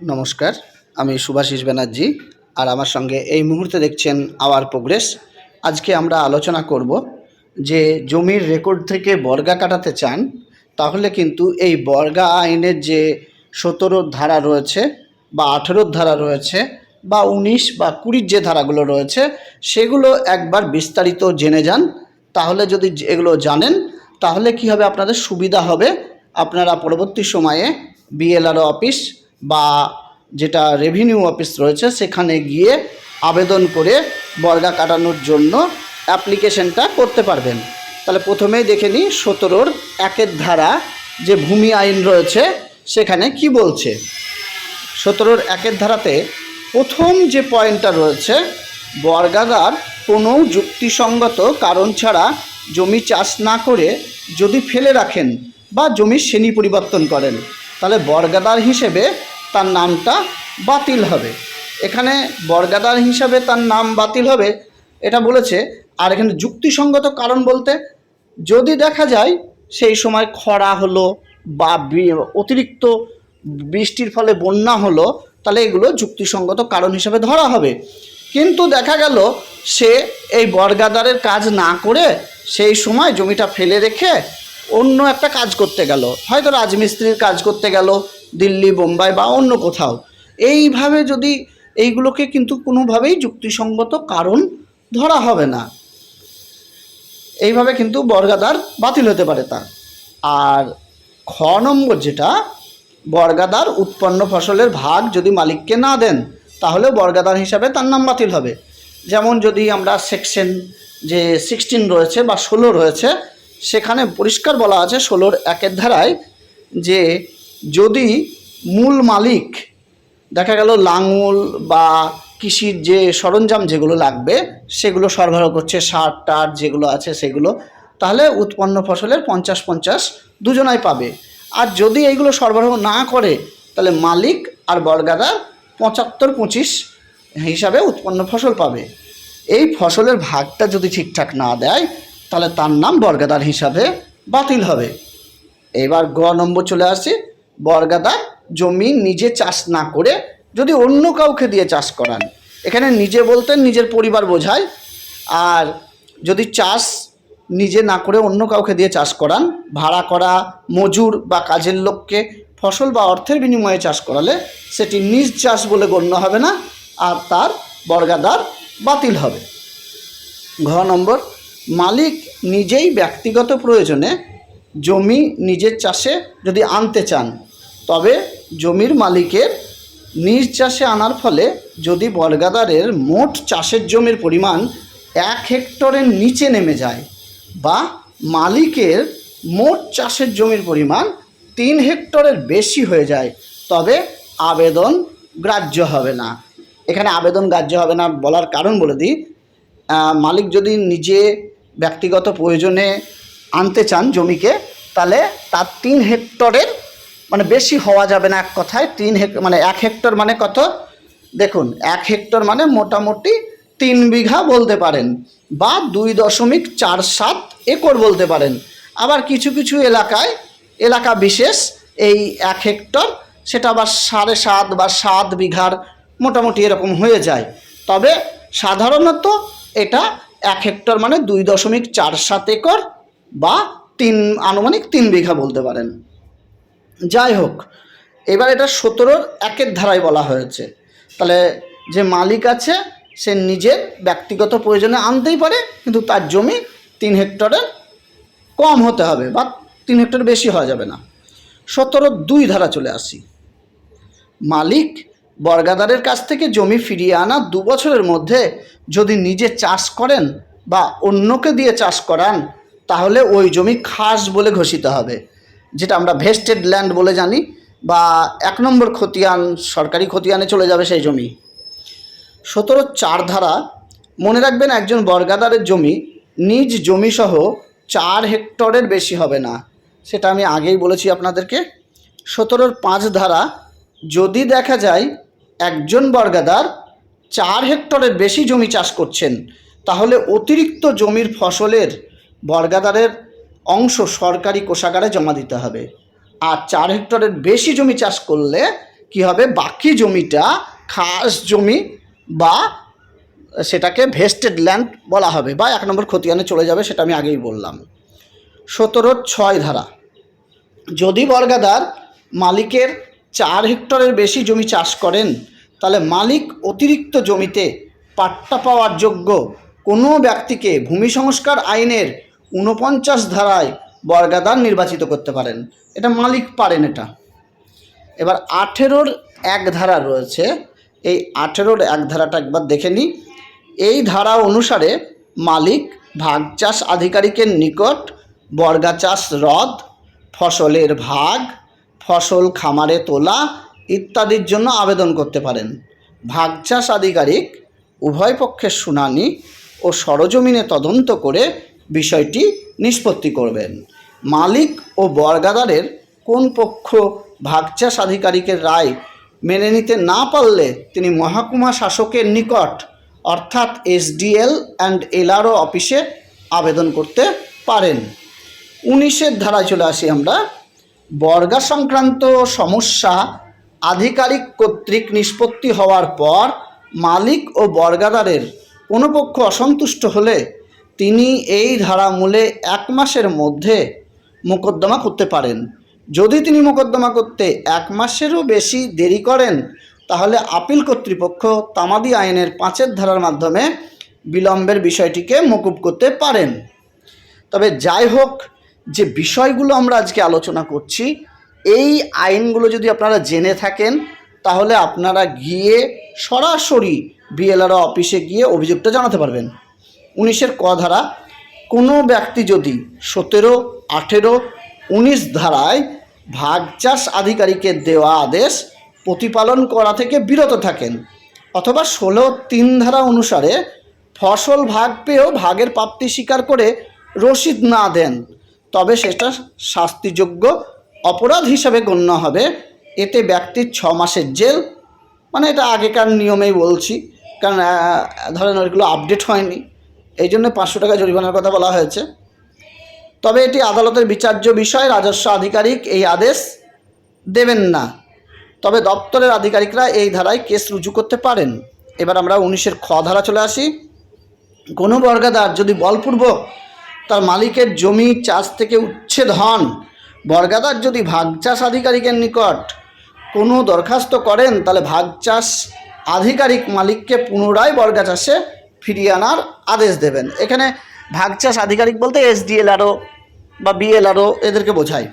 নমস্কার, আমি সুভাষিস ব্যানার্জি আর আমার সঙ্গে এই মুহূর্তে দেখছেন আওয়ার প্রোগ্রেস। আজকে আমরা আলোচনা করব যে জমির রেকর্ড থেকে বর্গা কাটাতে চান, তাহলে কিন্তু এই বর্গা আইনের যে সতেরোর ধারা রয়েছে বা আঠেরোর ধারা রয়েছে বা উনিশ বা কুড়ির যে ধারাগুলো রয়েছে, সেগুলো একবার বিস্তারিত জেনে যান। তাহলে যদি এগুলো জানেন, তাহলে কি হবে? আপনাদের সুবিধা হবে। আপনারা পরবর্তী সময়ে বিএলআরও অফিস বা যেটা রেভিনিউ অফিস রয়েছে, সেখানে গিয়ে আবেদন করে বর্গা কাটানোর জন্য অ্যাপ্লিকেশনটা করতে পারবেন। তাহলে প্রথমেই দেখে নিই, সতেরোর একের ধারা যে ভূমি আইন রয়েছে, সেখানে কি বলছে? সতেরোর একের ধারাতে প্রথম যে পয়েন্টটা রয়েছে বর্গাদার কোনো যুক্তিসঙ্গত কারণ ছাড়া জমি চাষ না করে যদি ফেলে রাখেন বা জমির শ্রেণি পরিবর্তন করেন, তাহলে বর্গাদার হিসেবে তার নামটা বাতিল হবে। এখানে বর্গাদার হিসাবে তার নাম বাতিল হবে। এটা বলেছে, আর এখানে যুক্তিসঙ্গত কারণ বলতে, যদি দেখা যায় সেই সময় খরা হলো বা অতিরিক্ত বৃষ্টির ফলে বন্যা হলো, তাহলে এগুলো যুক্তিসঙ্গত কারণ হিসাবে ধরা হবে। কিন্তু দেখা গেল সে এই বর্গাদারের কাজ না করে সেই সময় জমিটা ফেলে রেখে অন্য একটা কাজ করতে গেল। হয়তো রাজমিস্ত্রির কাজ করতে গেল দিল্লি, বোম্বাই বা অন্য কোথাও। এইভাবে যদি এইগুলোকে কিন্তু কোনোভাবেই যুক্তিসঙ্গত কারণ ধরা হবে না। এইভাবে কিন্তু বর্গাদার বাতিল হতে পারে তার আর খ নম্বর যেটা বর্গাদার উৎপন্ন ফসলের ভাগ যদি মালিককে না দেন তাহলে বর্গাদার হিসাবে তার নাম বাতিল হবে। যেমন যদি আমরা সেকশন যে সিক্সটিন রয়েছে বা ষোলো রয়েছে, সেখানে পরিষ্কার বলা আছে ষোলোর একের ধারায় যে যদি মূল মালিক, দেখা গেল লাঙল বা কৃষির যে সরঞ্জাম যেগুলো লাগবে, সেগুলো সরবরাহ করছে, সার টার যেগুলো আছে সেগুলো, তাহলে উৎপন্ন ফসলের পঞ্চাশ পঞ্চাশ দুজনাই পাবে। আর যদি এইগুলো সরবরাহ না করে, তাহলে মালিক আর বর্গাদার পঁচাত্তর পঁচিশ হিসাবে উৎপন্ন ফসল পাবে। এই ফসলের ভাগটা যদি ঠিকঠাক না দেয়, তাহলে তার নাম বর্গাদার হিসাবে বাতিল হবে। এবার গ নম্বর চলে আসি বর্গাদা জমি নিজে চাষ না করে যদি অন্য কাউকে দিয়ে চাষ করান। এখানে নিজে বলতে নিজের পরিবার বোঝায়। আর যদি চাষ নিজে না করে অন্য কাউকে দিয়ে চাষ করান, ভাড়া করা, মজুর বা কাজের লোককে ফসল বা অর্থের বিনিময়ে চাষ করালে সেটি নিজ চাষ বলে গণ্য হবে না, আর তার বর্গাদার বাতিল হবে। ঘ নম্বর, মালিক নিজেই ব্যক্তিগত প্রয়োজনে জমি নিজের চাষে যদি আনতে চান তবে জমির মালিকের নিজ চাষে আনার ফলে যদি বর্গাদারের মোট চাষের জমির পরিমাণ এক হেক্টরের নিচে নেমে যায় বা মালিকের মোট চাষের জমির পরিমাণ তিন হেক্টরের বেশি হয়ে যায়, তবে আবেদন গ্রাহ্য হবে না। এখানে আবেদন গ্রাহ্য হবে না বলার কারণ বলে দিই মালিক যদি নিজে ব্যক্তিগত প্রয়োজনে আনতে চান জমিকে, তাহলে তার তিন হেক্টরের মানে বেশি হওয়া যাবে না এক কথায়, তিন হেক মানে এক হেক্টর মানে কত? দেখুন, এক হেক্টর মানে মোটামুটি তিন বিঘা বলতে পারেন বা দুই দশমিক চার সাত একর বলতে পারেন। আবার কিছু কিছু এলাকায়, এলাকা বিশেষ এই এক হেক্টর সেটা আবার সাড়ে সাত বা সাত বিঘার মোটামুটি এরকম হয়ে যায়। তবে সাধারণত এটা এক হেক্টর মানে দুই দশমিক চার সাত একর বা তিন আনুমানিক তিন বিঘা বলতে পারেন। যাই হোক, এবার এটা সতেরোর একের ধারায় বলা হয়েছে। তাহলে যে মালিক আছে, সে নিজের ব্যক্তিগত প্রয়োজনে আনতেই পারে, কিন্তু তার জমি তিন হেক্টরের কম হতে হবে বা তিন হেক্টর বেশি হওয়া যাবে না। সতেরো দুই ধারা চলে আসি। মালিক বর্গাদারের কাছ থেকে জমি ফিরিয়ে আনা দু বছরের মধ্যে যদি নিজে চাষ করেন বা অন্যকে দিয়ে চাষ করান, তাহলে ওই জমি খাস বলে ঘোষিত হবে। যেটা আমরা ভেস্টেড ল্যান্ড বলে জানি বা এক নম্বর খতিয়ান সরকারি খতিয়ানে চলে যাবে সেই জমি। সতেরো চার ধারা, মনে রাখবেন একজন বর্গাদারের জমি, নিজ জমিসহ চার হেক্টরের বেশি হবে না। সেটা আমি আগেই বলেছি আপনাদেরকে। সতেরোর পাঁচ ধারা, যদি দেখা যায় একজন বর্গাদার চার হেক্টরের বেশি জমি চাষ করছেন, তাহলে অতিরিক্ত জমির ফসলের বর্গাদারের অংশ সরকারি কোষাগারে জমা দিতে হবে। আর চার হেক্টরের বেশি জমি চাষ করলে কি হবে? বাকি জমিটা খাস জমি বা সেটাকে ভেস্টেড ল্যান্ড বলা হবে বা এক নম্বর খতিয়ানে চলে যাবে সেটা আমি আগেই বললাম। সতেরো ছয় ধারা। যদি বর্গাদার মালিকের চার হেক্টরের বেশি জমি চাষ করেন, তাহলে মালিক অতিরিক্ত জমিতে পাট্টা পাওয়ার যোগ্য কোনো ব্যক্তিকে ভূমি সংস্কার আইনের ঊনপঞ্চাশ ধারায় বর্গাদার নির্বাচিত করতে পারেন। এটা মালিক পারেন এটা। এবার আঠেরোর এক ধারা রয়েছে। এই আঠেরোর এক ধারাটা একবার দেখে নিই। এই ধারা অনুসারে মালিক ভাগ চাষ আধিকারিকের নিকট বর্গা চাষ রদ, ফসলের ভাগ, ফসল খামারে তোলা ইত্যাদির জন্য আবেদন করতে পারেন। ভাগ চাষ আধিকারিক উভয় পক্ষের শুনানি ও সরজমিনে তদন্ত করে বিষয়টি নিষ্পত্তি করবেন। মালিক ও বর্গাদারের কোন পক্ষ ভাগচাষ আধিকারিকের রায় মেনে নিতে না পারলে তিনি মহাকুমা শাসকের নিকট, অর্থাৎ এসডিএল অ্যান্ড এলআরও অফিসে আবেদন করতে পারেন। উনিশের ধারায় চলে আসি আমরা। বর্গা সংক্রান্ত সমস্যা আধিকারিক কর্তৃক নিষ্পত্তি হওয়ার পর মালিক ও বর্গাদারের কোনো পক্ষ অসন্তুষ্ট হলে তিনি এই ধারা মূলে এক মাসের মধ্যে মোকদ্দমা করতে পারেন। যদি তিনি মোকদ্দমা করতে এক মাসেরও বেশি দেরি করেন, তাহলে আপিল কর্তৃপক্ষ তামাদি আইনের পাঁচের ধারার মাধ্যমে বিলম্বের বিষয়টিকে মকুব করতে পারেন। তবে যাই হোক, যে বিষয়গুলো আমরা আজকে আলোচনা করছি, এই আইনগুলো যদি আপনারা জেনে থাকেন, তাহলে আপনারা গিয়ে সরাসরি বিএলআরও অফিসে গিয়ে অভিযোগটা জানাতে পারবেন। উনিশের ক ধারা, কোনো ব্যক্তি যদি সতেরো, আঠেরো, উনিশ ধারায় ভাগ চাষ আধিকারিকের দেওয়া আদেশ প্রতিপালন করা থেকে বিরত থাকেন, অথবা ষোলো তিন ধারা অনুসারে ফসল ভাগ পেয়েও ভাগের প্রাপ্তি স্বীকার করে রসিদ না দেন, তবে সেটা শাস্তিযোগ্য অপরাধ হিসাবে গণ্য হবে। এতে ব্যক্তির ছ মাসের জেল মানে এটা আগেকার নিয়মেই বলছি, কারণ ধরেন ওইগুলো আপডেট হয়নি। এই জন্য পাঁচশো টাকা জরিমানার কথা বলা হয়েছে। তবে এটি আদালতের বিচার্য বিষয়, রাজস্ব আধিকারিক এই আদেশ দেবেন না। তবে দপ্তরের আধিকারিকরা এই ধারায় কেস রুজু করতে পারেন। এবার আমরা উনিশের খ ধারা চলে আসি। কোনো বর্গাদার যদি বলপূর্বক তার মালিকের জমি, চাষ থেকে উচ্ছেদ হন, বর্গাদার যদি ভাগ চাষ আধিকারিকের নিকট কোনো দরখাস্ত করেন, তাহলে ভাগ চাষ আধিকারিক মালিককে পুনরায় বর্গা চাষে ফিরিয়ে আনার আদেশ দেবেন। এখানে ভাগ চাষ আধিকারিক বলতে এসডিএলআরও বা বিএলআরও এদেরকে বোঝায়।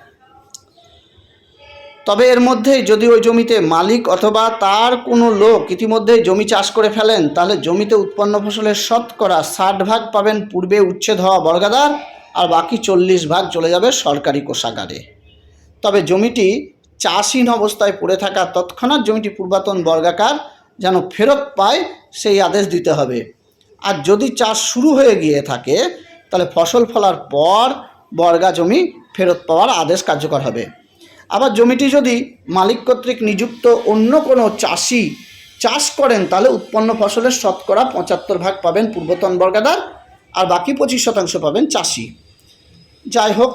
তবে এর মধ্যেই যদি ওই জমিতে মালিক অথবা তার কোনো লোক ইতিমধ্যেই জমি চাষ করে ফেলেন, তাহলে জমিতে উৎপন্ন ফসলের শতকরা ষাট ভাগ পাবেন পূর্বে উচ্ছেদ হওয়া বর্গাদার আর বাকি চল্লিশ ভাগ চলে যাবে সরকারি কোষাগারে। তবে জমিটি চাষহীন অবস্থায় পড়ে থাকা তৎক্ষণাৎ জমিটি পূর্বাতন বর্গাকার যেন ফেরত পায়, সেই আদেশ দিতে হবে। আর যদি চাষ শুরু হয়ে গিয়ে থাকে, তাহলে ফসল ফলার পর বর্গা জমি ফেরত পাওয়ার আদেশ কার্যকর হবে। আবার জমিটি যদি মালিক কর্তৃক নিযুক্ত অন্য কোনো চাষি চাষ করেন, তাহলে উৎপন্ন ফসলের শতকরা পঁচাত্তর ভাগ পাবেন পূর্বতন বর্গাদার, আর বাকি পঁচিশ শতাংশ পাবেন চাষি। যাই হোক,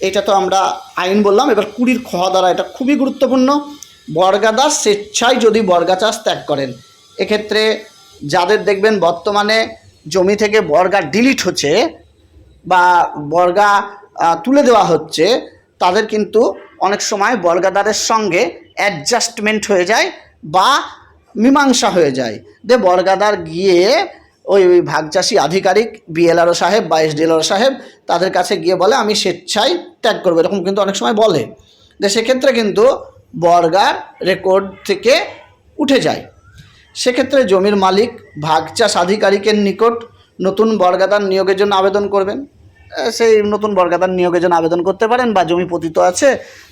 এটা তো আমরা আইন বললাম, এবার কুড়ির খ দ্বারা এটা খুবই গুরুত্বপূর্ণ। বর্গাদার স্বেচ্ছায় যদি বর্গা চাষ ত্যাগ করেন, এক্ষেত্রে যাদের দেখবেন বর্তমানে জমি থেকে বর্গা ডিলিট হচ্ছে বা বর্গা তুলে দেওয়া হচ্ছে, তাদের কিন্তু অনেক সময় বর্গাদারের সঙ্গে অ্যাডজাস্টমেন্ট হয়ে যায় বা মীমাংসা হয়ে যায়। যে বর্গাদার গিয়ে ওই ওই ভাগচাষী আধিকারিক বিএলআরও সাহেব বা এসডিএলআরও সাহেব তাদের কাছে গিয়ে বলে, আমি স্বেচ্ছায় ত্যাগ করব। এরকম কিন্তু অনেক সময় বলে। যে সেক্ষেত্রে কিন্তু বর্গার রেকর্ড থেকে উঠে যায়। সেক্ষেত্রে জমির মালিক ভাগচাষ আধিকারিকের নিকট নতুন বর্গাদার নিয়োগের জন্য আবেদন করবেন। সেই নতুন বর্গাদার নিয়োগের জন্য আবেদন করতে পারেন বা জমি পতিত আছে,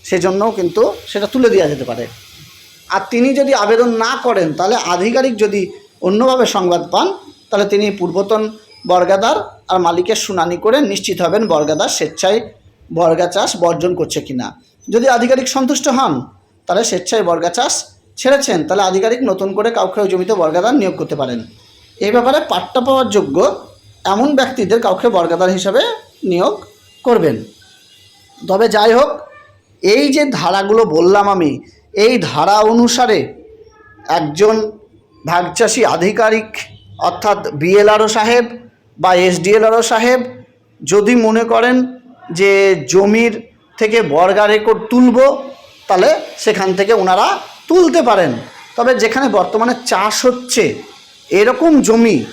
সেজন্যও কিন্তু সেটা তুলে দেওয়া যেতে পারে। আর তিনি যদি আবেদন না করেন, তাহলে আধিকারিক যদি অন্যভাবে সংবাদ পান, তাহলে তিনি পূর্বতন বর্গাদার আর মালিকের শুনানি করে নিশ্চিত হবেন বর্গাদার স্বেচ্ছায় বর্গা চাষ বর্জন করছে কিনা। যদি আধিকারিক সন্তুষ্ট হন, তাহলে স্বেচ্ছায় বর্গা চাষ ছেড়েছেন, তাহলে আধিকারিক নতুন করে কাউকে জমিতে বর্গাদার নিয়োগ করতে পারেন। এই ব্যাপারে পাট্টা পাওয়ার যোগ্য এমন ব্যক্তিদের কাউকে বর্গাদার হিসাবে নিয়োগ করবেন। তবে যাই হোক, এই যে ধারাগুলো বললাম আমি, এই ধারা অনুসারে একজন ভাগচাষী আধিকারিক, অর্থাৎ বিএলআরও সাহেব বা এসডিএলআরও সাহেব, যদি মনে করেন যে জমির থেকে বর্গা রেকর্ড তুলব, তাহলে সেখান থেকে ওনারা তুলতে পারেন। তবে যেখানে বর্তমানে চাষ হচ্ছে, এরকম জমি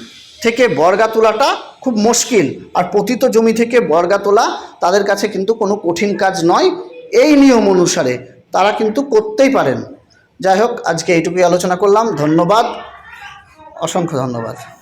থেকে বর্গা তোলাটা খুব মুশকিল। আর পতিত জমি থেকে বর্গা তোলা তাদের কাছে কিন্তু কোনো কঠিন কাজ নয় এই নিয়ম অনুসারে। তারা কিন্তু করতেই পারেন। যাই হোক, আজকে এইটুকুই আলোচনা করলাম। ধন্যবাদ। অসংখ্য ধন্যবাদ।